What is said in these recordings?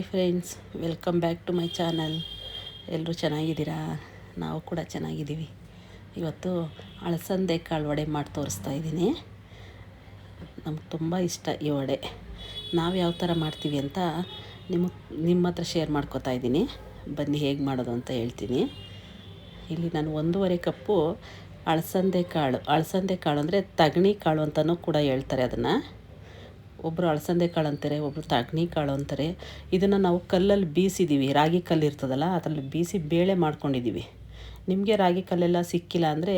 Hi friends welcome back to my channel ಎಲ್ಲರೂ ಚೆನ್ನಾಗಿದ್ದೀರಾ? ನಾವು ಕೂಡ ಚೆನ್ನಾಗಿದ್ದೀವಿ. ಇವತ್ತು ಅಳಸಂದೆ ಕಾಳು ವಡೆ ಮಾಡಿ ತೋರಿಸ್ತಾ ಇದ್ದೀನಿ. ನಮ್ಗೆ ತುಂಬ ಇಷ್ಟ ಈ ವಡೆ. ನಾವು ಯಾವ ಥರ ಮಾಡ್ತೀವಿ ಅಂತ ನಿಮ್ಮ ನಿಮ್ಮ ಹತ್ರ ಶೇರ್ ಮಾಡ್ಕೋತಾ ಇದ್ದೀನಿ. ಬನ್ನಿ ಹೇಗೆ ಮಾಡೋದು ಅಂತ ಹೇಳ್ತೀನಿ. ಇಲ್ಲಿ ನಾನು ಒಂದೂವರೆ ಕಪ್ಪು ಅಳಸಂದೆ ಕಾಳು. ಅಳಸಂದೆ ಕಾಳು ಅಂದರೆ ತಗಣಿ ಕಾಳು ಅಂತಲೂ ಕೂಡ ಹೇಳ್ತಾರೆ ಅದನ್ನು. ಒಬ್ಬರು ಅಳಸಂದೆ ಕಾಳು ಅಂತಾರೆ ಒಬ್ಬರು ತಾಗ್ನಿ ಕಾಳು ಅಂತಾರೆ. ಇದನ್ನು ನಾವು ಕಲ್ಲಲ್ಲಿ ಬೀಸಿದ್ದೀವಿ ರಾಗಿ ಕಲ್ಲು ಇರ್ತದಲ್ಲ, ಅದರಲ್ಲಿ ಬೀಸಿ ಬೇಳೆ ಮಾಡ್ಕೊಂಡಿದ್ದೀವಿ ನಿಮಗೆ ರಾಗಿ ಕಲ್ಲೆಲ್ಲ ಸಿಕ್ಕಿಲ್ಲ ಅಂದರೆ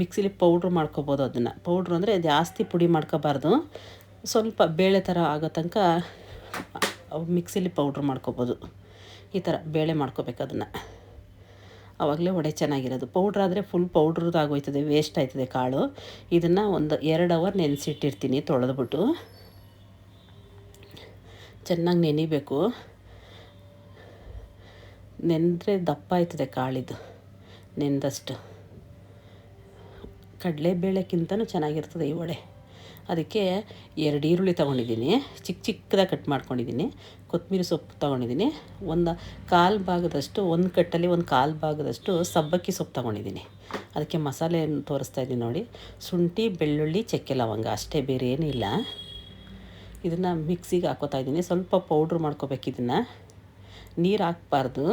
ಮಿಕ್ಸಿಲಿ ಪೌಡ್ರ್ ಮಾಡ್ಕೋಬೋದು ಅದನ್ನು. ಪೌಡ್ರ್ ಅಂದರೆ ಜಾಸ್ತಿ ಪುಡಿ ಮಾಡ್ಕೋಬಾರ್ದು. ಸ್ವಲ್ಪ ಬೇಳೆ ಥರ ಆಗೋ ತನಕ ಮಿಕ್ಸಿಲಿ ಪೌಡ್ರ್ ಮಾಡ್ಕೋಬೋದು. ಈ ಥರ ಬೇಳೆ ಮಾಡ್ಕೋಬೇಕು ಅದನ್ನು. ಆವಾಗಲೇ ಒಡೆ ಚೆನ್ನಾಗಿರೋದು. ಪೌಡ್ರ್ ಆದರೆ ಫುಲ್ ಪೌಡ್ರದ್ದು ಆಗೋಯ್ತದೆ ವೇಸ್ಟ್ ಆಯ್ತದೆ ಕಾಳು. ಇದನ್ನು ಒಂದು ಎರಡು ಅವರ್ ನೆನೆಸಿಟ್ಟಿರ್ತೀನಿ ತೊಳೆದ್ಬಿಟ್ಟು. ಚೆನ್ನಾಗಿ ನೆನಿಬೇಕು. ನೆನೆದ್ರೆ ದಪ್ಪ ಆಯ್ತದೆ ಕಾಳಿದು, ನೆಂದಷ್ಟು. ಕಡಲೆಬೇಳೆಕ್ಕಿಂತನೂ ಚೆನ್ನಾಗಿರ್ತದೆ ಈ ವಡೆ. ಅದಕ್ಕೆ ಎರಡು ಈರುಳ್ಳಿ ತೊಗೊಂಡಿದ್ದೀನಿ ಚಿಕ್ಕ ಚಿಕ್ಕದಾಗಿ ಕಟ್ ಮಾಡ್ಕೊಂಡಿದ್ದೀನಿ ಕೊತ್ತಂಬರಿ ಸೊಪ್ಪು ತೊಗೊಂಡಿದ್ದೀನಿ, ಒಂದು ಕಾಲು ಭಾಗದಷ್ಟು, ಒಂದು ಕಟ್ಟಲ್ಲಿ ಒಂದು ಕಾಲು ಭಾಗದಷ್ಟು ಸಬ್ಬಕ್ಕಿ ಸೊಪ್ಪು ತೊಗೊಂಡಿದ್ದೀನಿ. ಅದಕ್ಕೆ ಮಸಾಲೆ ತೋರಿಸ್ತಾ ಇದ್ದೀನಿ ನೋಡಿ. ಶುಂಠಿ, ಬೆಳ್ಳುಳ್ಳಿ, ಚಕ್ಕೆ ಲವಂಗ, ಅಷ್ಟೇ ಬೇರೆ ಏನಿಲ್ಲ ಇದನ್ನು ಮಿಕ್ಸಿಗೆ ಹಾಕೋತಾ ಇದ್ದೀನಿ. ಸ್ವಲ್ಪ ಪೌಡ್ರ್ ಮಾಡ್ಕೋಬೇಕು ಇದನ್ನು. ನೀರು ಹಾಕ್ಬಾರ್ದು.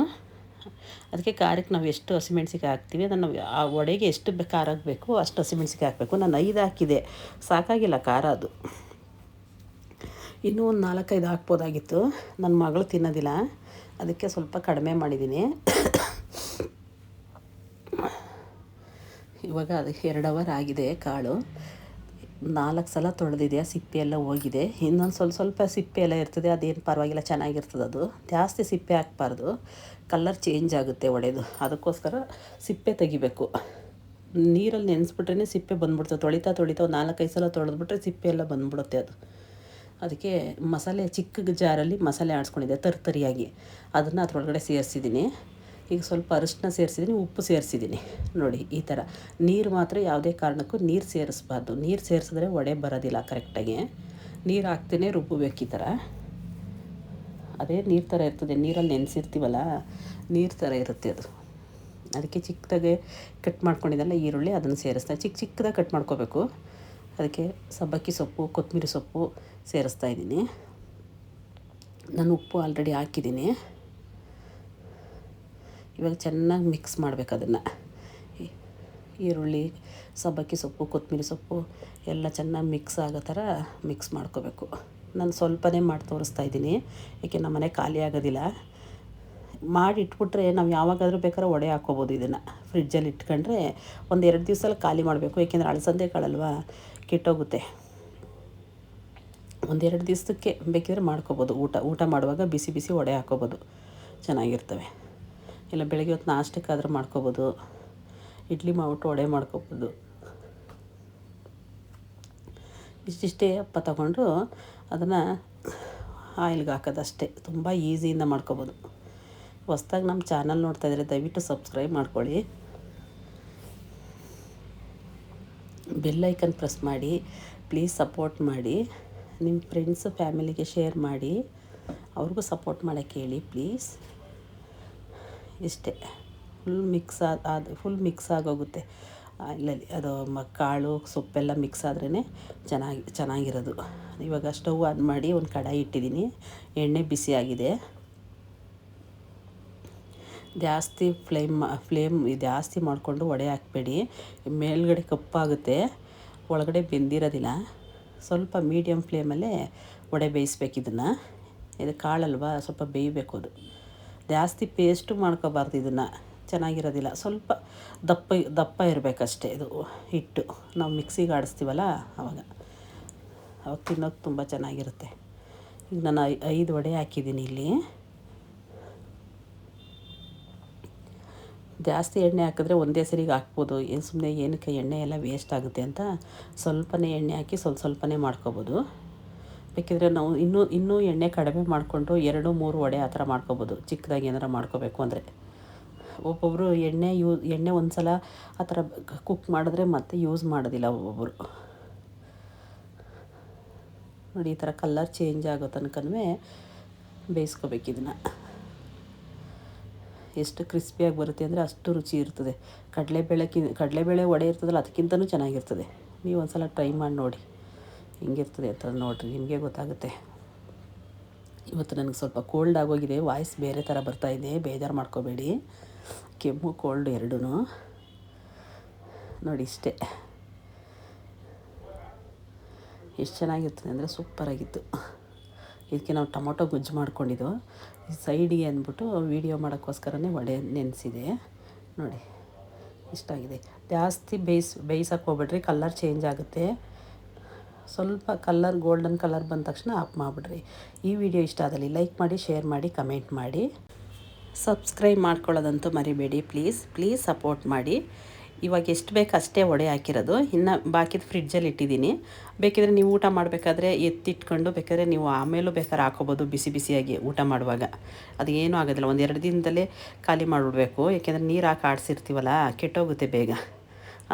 ಅದಕ್ಕೆ ಖಾರಕ್ಕೆ ನಾವು ಎಷ್ಟು ಹಸಿಮೆಣ್ಸಿಕಾಯಿ ಹಾಕ್ತೀವಿ, ಅದನ್ನು ಆ ವಡೆಗೆ ಎಷ್ಟು ಖಾರ ಹಾಕಬೇಕು, ಅಷ್ಟು ಹಸಿಮೆಣ್ಸಿಕಾಯಿ ಹಾಕಬೇಕು. ನಾನು ಐದು ಹಾಕಿದೆ. ಸಾಕಾಗಿಲ್ಲ ಖಾರ ಅದು. ಇನ್ನೂ ಒಂದು ನಾಲ್ಕೈದು ಹಾಕ್ಬೋದಾಗಿತ್ತು. ನನ್ನ ಮಗಳು ತಿನ್ನೋದಿಲ್ಲ. ಅದಕ್ಕೆ ಸ್ವಲ್ಪ ಕಡಿಮೆ ಮಾಡಿದ್ದೀನಿ. ಇವಾಗ ಅದಕ್ಕೆ ಎರಡು ಅವರ್ ಆಗಿದೆ ಕಾಳು. ನಾಲ್ಕು ಸಲ ತೊಳೆದಿದೆ ಸಿಪ್ಪೆ ಎಲ್ಲ ಹೋಗಿದೆ. ಇನ್ನೊಂದು ಸ್ವಲ್ಪ ಸ್ವಲ್ಪ ಸಿಪ್ಪೆ ಎಲ್ಲ ಇರ್ತದೆ, ಅದೇನು ಪರವಾಗಿಲ್ಲ, ಚೆನ್ನಾಗಿರ್ತದೆ ಅದು. ಜಾಸ್ತಿ ಸಿಪ್ಪೆ ಹಾಕ್ಬಾರ್ದು. ಕಲ್ಲರ್ ಚೇಂಜ್ ಆಗುತ್ತೆ ಒಡೆದು. ಅದಕ್ಕೋಸ್ಕರ ಸಿಪ್ಪೆ ತೆಗಿಬೇಕು. ನೀರಲ್ಲಿ ನೆನೆಸ್ಬಿಟ್ರೆ ಸಿಪ್ಪೆ ಬಂದ್ಬಿಡ್ತದೆ. ತೊಳಿತಾ ತೊಳಿತಾ ನಾಲ್ಕೈದು ಸಲ ತೊಳೆದ್ಬಿಟ್ರೆ ಸಿಪ್ಪೆ ಎಲ್ಲ ಬಂದ್ಬಿಡುತ್ತೆ ಅದು. ಅದಕ್ಕೆ ಮಸಾಲೆ ಚಿಕ್ಕ ಜಾರಲ್ಲಿ ಮಸಾಲೆ ಆಡಿಸ್ಕೊಂಡಿದ್ದೆ, ತರ್ತರಿಯಾಗಿ. ಅದನ್ನು ಅದರೊಳಗಡೆ ಸೇರಿಸಿದ್ದೀನಿ. ಈಗ ಸ್ವಲ್ಪ ಅರಿಶಿನ ಸೇರಿಸಿದ್ದೀನಿ, ಉಪ್ಪು ಸೇರಿಸಿದ್ದೀನಿ. ನೋಡಿ, ಈ ಥರ. ನೀರು ಮಾತ್ರ ಯಾವುದೇ ಕಾರಣಕ್ಕೂ ನೀರು ಸೇರಿಸ್ಬಾರ್ದು. ನೀರು ಸೇರಿಸಿದ್ರೆ ವಡೆ ಬರೋದಿಲ್ಲ ಕರೆಕ್ಟಾಗಿ. ನೀರು ಹಾಕ್ತೇನೆ ರುಬ್ಬಬೇಕು ಈ ಥರ. ಅದೇ ನೀರು ಥರ ಇರ್ತದೆ. ನೀರಲ್ಲಿ ನೆನೆಸಿರ್ತೀವಲ್ಲ, ನೀರು ಥರ ಇರುತ್ತೆ ಅದು. ಅದಕ್ಕೆ ಚಿಕ್ಕದಾಗೆ ಕಟ್ ಮಾಡ್ಕೊಂಡಿದ್ದಲ್ಲ ಈರುಳ್ಳಿ ಅದನ್ನು ಸೇರಿಸ್ತಾ, ಚಿಕ್ಕ ಚಿಕ್ಕದಾಗಿ ಕಟ್ ಮಾಡ್ಕೋಬೇಕು. ಅದಕ್ಕೆ ಸಬ್ಬಕ್ಕಿ ಸೊಪ್ಪು, ಕೊತ್ತಂಬರಿ ಸೊಪ್ಪು ಸೇರಿಸ್ತಾ ಇದ್ದೀನಿ. ನಾನು ಉಪ್ಪು ಆಲ್ರೆಡಿ ಹಾಕಿದ್ದೀನಿ. ಇವಾಗ ಚೆನ್ನಾಗಿ ಮಿಕ್ಸ್ ಮಾಡಬೇಕು ಅದನ್ನು. ಈರುಳ್ಳಿ, ಸಬ್ಬಕ್ಕಿ ಸೊಪ್ಪು, ಕೊತ್ತಂಬರಿ ಸೊಪ್ಪು ಎಲ್ಲ ಚೆನ್ನಾಗಿ ಮಿಕ್ಸ್ ಆಗೋ ಥರ ಮಿಕ್ಸ್ ಮಾಡ್ಕೋಬೇಕು. ನಾನು ಸ್ವಲ್ಪನೇ ಮಾಡಿ ತೋರಿಸ್ತಾ ಇದ್ದೀನಿ. ಏಕೆ ನಮ್ಮ ಮನೆ ಖಾಲಿ ಆಗೋದಿಲ್ಲ. ಮಾಡಿ ಇಟ್ಬಿಟ್ರೆ ನಾವು ಯಾವಾಗಾದರೂ ಬೇಕಾದ್ರೆ ಒಡೆ ಹಾಕ್ಕೋಬೋದು ಇದನ್ನು. ಫ್ರಿಡ್ಜಲ್ಲಿ ಇಟ್ಕೊಂಡ್ರೆ ಒಂದು ಎರಡು ದಿವಸದಲ್ಲಿ ಖಾಲಿ ಮಾಡಬೇಕು. ಏಕೆಂದರೆ ಅಳಸಂದೆ ಕಾಳಲ್ವ? ಕೆಟ್ಟೋಗುತ್ತೆ. ಒಂದೆರಡು ದಿವಸಕ್ಕೆ ಬೇಕಿದ್ರೆ ಮಾಡ್ಕೋಬೋದು. ಊಟ ಊಟ ಮಾಡುವಾಗ ಬಿಸಿ ಬಿಸಿ ಒಡೆ ಹಾಕ್ಕೋಬೋದು. ಚೆನ್ನಾಗಿರ್ತವೆ. ಇಲ್ಲ, ಬೆಳಗ್ಗೆ ಹೊತ್ತು ನಾಷ್ಟಕ್ಕಾದರೂ ಮಾಡ್ಕೋಬೋದು. ಇಡ್ಲಿ ಮಾಡ್ಬಿಟ್ಟು ವಡೆ ಮಾಡ್ಕೋಬೋದು. ಇಷ್ಟಿಷ್ಟೇ ಅಪ್ಪ ತಗೊಂಡು ಅದನ್ನು ಆಯಿಲ್ಗೆ ಹಾಕೋದಷ್ಟೇ. ತುಂಬ ಈಸಿಯಿಂದ ಮಾಡ್ಕೋಬೋದು. ಹೊಸ್ದಾಗಿ ನಮ್ಮ ಚಾನಲ್ ನೋಡ್ತಾ ಇದ್ರೆ ದಯವಿಟ್ಟು ಸಬ್ಸ್ಕ್ರೈಬ್ ಮಾಡ್ಕೊಳ್ಳಿ. ಬೆಲ್ಲೈಕನ್ ಪ್ರೆಸ್ ಮಾಡಿ, ಪ್ಲೀಸ್ ಸಪೋರ್ಟ್ ಮಾಡಿ, ನಿಮ್ಮ ಫ್ರೆಂಡ್ಸು ಫ್ಯಾಮಿಲಿಗೆ ಶೇರ್ ಮಾಡಿ, ಅವ್ರಿಗೂ ಸಪೋರ್ಟ್ ಮಾಡೋಕ್ಕೆ ಹೇಳಿ ಪ್ಲೀಸ್. ಇಷ್ಟೇ. ಫುಲ್ ಮಿಕ್ಸ್ ಆದ ಅದು ಫುಲ್ ಮಿಕ್ಸ್ ಆಗೋಗುತ್ತೆ. ಇಲ್ಲಲ್ಲಿ ಅದು ಮ, ಕಾಳು, ಸೊಪ್ಪೆಲ್ಲ ಮಿಕ್ಸ್ ಆದ್ರೇ ಚೆನ್ನಾಗಿ, ಚೆನ್ನಾಗಿರೋದು. ಇವಾಗ ಸ್ಟವ್ ಆನ್ ಮಾಡಿ ಒಂದು ಕಡಾಯಿ ಇಟ್ಟಿದ್ದೀನಿ. ಎಣ್ಣೆ ಬಿಸಿಯಾಗಿದೆ. ಜಾಸ್ತಿ ಫ್ಲೇಮ್ ಫ್ಲೇಮ್ ಜಾಸ್ತಿ ಮಾಡಿಕೊಂಡು ಒಡೆ ಹಾಕಬೇಡಿ. ಮೇಲ್ಗಡೆ ಕಪ್ಪಾಗುತ್ತೆ. ಒಳಗಡೆ ಬೆಂದಿರೋದಿಲ್ಲ. ಸ್ವಲ್ಪ ಮೀಡಿಯಮ್ ಫ್ಲೇಮಲ್ಲೇ ವಡೆ ಬೇಯಿಸ್ಬೇಕು ಇದನ್ನು. ಇದು ಕಾಳಲ್ವಾ? ಸ್ವಲ್ಪ ಬೇಯಬೇಕು ಅದು. ಜಾಸ್ತಿ ಪೇಸ್ಟು ಮಾಡ್ಕೋಬಾರ್ದು ಇದನ್ನು. ಚೆನ್ನಾಗಿರೋದಿಲ್ಲ. ಸ್ವಲ್ಪ ದಪ್ಪ ದಪ್ಪ ಇರಬೇಕಷ್ಟೇ ಇದು ಹಿಟ್ಟು. ನಾವು ಮಿಕ್ಸಿಗೆ ಆಡಿಸ್ತೀವಲ್ಲ ಆವಾಗ ಅವಾಗ ತಿನ್ನೋಕೆ ತುಂಬ ಚೆನ್ನಾಗಿರುತ್ತೆ. ಈಗ ನಾನು ಐದು ವಡೆ ಹಾಕಿದ್ದೀನಿ ಇಲ್ಲಿ. ಜಾಸ್ತಿ ಎಣ್ಣೆ ಹಾಕಿದ್ರೆ ಒಂದೇ ಸರಿಗೆ ಹಾಕ್ಬೋದು. ಏನು ಸುಮ್ಮನೆ ಏನಕ್ಕೆ ಎಣ್ಣೆ ಎಲ್ಲ ವೇಸ್ಟ್ ಆಗುತ್ತೆ ಅಂತ ಸ್ವಲ್ಪನೇ ಎಣ್ಣೆ ಹಾಕಿ ಸ್ವಲ್ಪ ಸ್ವಲ್ಪನೇ ಮಾಡ್ಕೊಬೋದು. ಬೇಕಿದ್ರೆ ನಾವು ಇನ್ನೂ ಇನ್ನೂ ಎಣ್ಣೆ ಕಡಿಮೆ ಮಾಡಿಕೊಂಡು ಎರಡು, ಮೂರು ವಡೆ ಆ ಥರ ಮಾಡ್ಕೋಬೋದು. ಚಿಕ್ಕದಾಗಿ ಏನಾರು ಮಾಡ್ಕೋಬೇಕು ಅಂದರೆ. ಒಬ್ಬೊಬ್ಬರು ಎಣ್ಣೆ ಯೂ, ಎಣ್ಣೆ ಒಂದು ಸಲ ಆ ಥರ ಕುಕ್ ಮಾಡಿದ್ರೆ ಮತ್ತೆ ಯೂಸ್ ಮಾಡೋದಿಲ್ಲ ಒಬ್ಬೊಬ್ಬರು ನೋಡಿ, ಈ ಥರ ಕಲ್ಲರ್ ಚೇಂಜ್ ಆಗೋ ತನಕನೂ ಬೇಯಿಸ್ಕೋಬೇಕು ಇದನ್ನು. ಎಷ್ಟು ಕ್ರಿಸ್ಪಿಯಾಗಿ ಬರುತ್ತೆ ಅಂದರೆ ಅಷ್ಟು ರುಚಿ ಇರ್ತದೆ. ಕಡಲೆಬೇಳೆಕಿ ಕಡಲೆಬೇಳೆ ವಡೆ ಇರ್ತದಲ್ಲ ಅದಕ್ಕಿಂತಲೂ ಚೆನ್ನಾಗಿರ್ತದೆ. ನೀವು ಒಂದು ಸಲ ಟ್ರೈ ಮಾಡಿ ನೋಡಿ. ಹಿಂಗಿರ್ತದೆ ಅಂತ ನೋಡಿರಿ, ನಿಮಗೆ ಗೊತ್ತಾಗುತ್ತೆ. ಇವತ್ತು ನನಗೆ ಸ್ವಲ್ಪ ಕೋಲ್ಡ್ ಆಗೋಗಿದೆ ವಾಯ್ಸ್ ಬೇರೆ ಥರ ಬರ್ತಾಯಿದೆ ಬೇಜಾರು ಮಾಡ್ಕೋಬೇಡಿ. ಕೆಮ್ಮು ಕೋಲ್ಡ್ ಎರಡೂ ನೋಡಿ ಇಷ್ಟೇ. ಎಷ್ಟು ಚೆನ್ನಾಗಿರ್ತದೆ ಅಂದರೆ ಸೂಪರಾಗಿತ್ತು ಇದಕ್ಕೆ ನಾವು ಟೊಮೊಟೊ ಗುಜ್ಜು ಮಾಡ್ಕೊಂಡಿದ್ದು. ಸೈಡಿಗೆ ಅಂದ್ಬಿಟ್ಟು ವೀಡಿಯೋ ಮಾಡೋಕ್ಕೋಸ್ಕರನೇ ಒಡೆ ನೆನೆಸಿದೆ. ನೋಡಿ ಇಷ್ಟ ಆಗಿದೆ ಜಾಸ್ತಿ ಬೇಯಿಸ್, ಬೇಯಿಸೋಕೆ ಹೋಗ್ಬೇಡ್ರಿ ಕಲ್ಲರ್ ಚೇಂಜ್ ಆಗುತ್ತೆ. ಸ್ವಲ್ಪ ಕಲ್ಲರ್ ಗೋಲ್ಡನ್ ಕಲರ್ ಬಂದ ತಕ್ಷಣ ಆಫ್ ಮಾಡಿಬಿಡ್ರಿ. ಈ ವಿಡಿಯೋ ಇಷ್ಟ ಆದಲ್ಲಿ ಲೈಕ್ ಮಾಡಿ ಶೇರ್ ಮಾಡಿ ಕಮೆಂಟ್ ಮಾಡಿ. ಸಬ್ಸ್ಕ್ರೈಬ್ ಮಾಡ್ಕೊಳ್ಳೋದಂತೂ ಮರಿಬೇಡಿ ಪ್ಲೀಸ್ ಪ್ಲೀಸ್ ಸಪೋರ್ಟ್ ಮಾಡಿ. ಇವಾಗ ಎಷ್ಟು ಬೇಕು ಅಷ್ಟೇ ಒಡೆ ಹಾಕಿರೋದು. ಇನ್ನು ಬಾಕಿದ ಫ್ರಿಡ್ಜಲ್ಲಿ ಇಟ್ಟಿದ್ದೀನಿ. ಬೇಕಿದ್ರೆ ನೀವು ಊಟ ಮಾಡಬೇಕಾದ್ರೆ ಎತ್ತಿಟ್ಕೊಂಡು ಬೇಕಾದ್ರೆ ನೀವು ಆಮೇಲೂ ಬೇಕಾದ್ರೆ ಹಾಕೋಬೋದು ಬಿಸಿ ಬಿಸಿಯಾಗಿ ಊಟ ಮಾಡುವಾಗ. ಅದು ಏನೂ ಆಗೋದಿಲ್ಲ. ಒಂದು ಎರಡು ದಿನದಲ್ಲೇ ಖಾಲಿ ಮಾಡಿಬಿಡ್ಬೇಕು. ಯಾಕೆಂದರೆ ನೀರು ಹಾಕಿ ಆಡಿಸಿರ್ತೀವಲ್ಲ, ಕೆಟ್ಟೋಗುತ್ತೆ ಬೇಗ.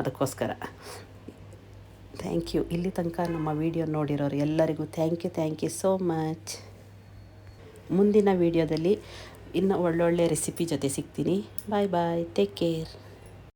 ಅದಕ್ಕೋಸ್ಕರ. Thank you. ಇಲ್ಲಿ ತನಕ ನಮ್ಮ ವಿಡಿಯೋ ನೋಡಿರೋರು ಎಲ್ಲರಿಗೂ thank you thank you so much. ಮುಂದಿನ ವಿಡಿಯೋದಲ್ಲಿ ಇನ್ನು ಒಳ್ಳೊಳ್ಳೆ ರೆಸಿಪಿ ಜೊತೆ ಸಿಗ್ತೀನಿ. ಬಾಯ್ ಬಾಯ್ ಟೇಕ್ ಕೇರ್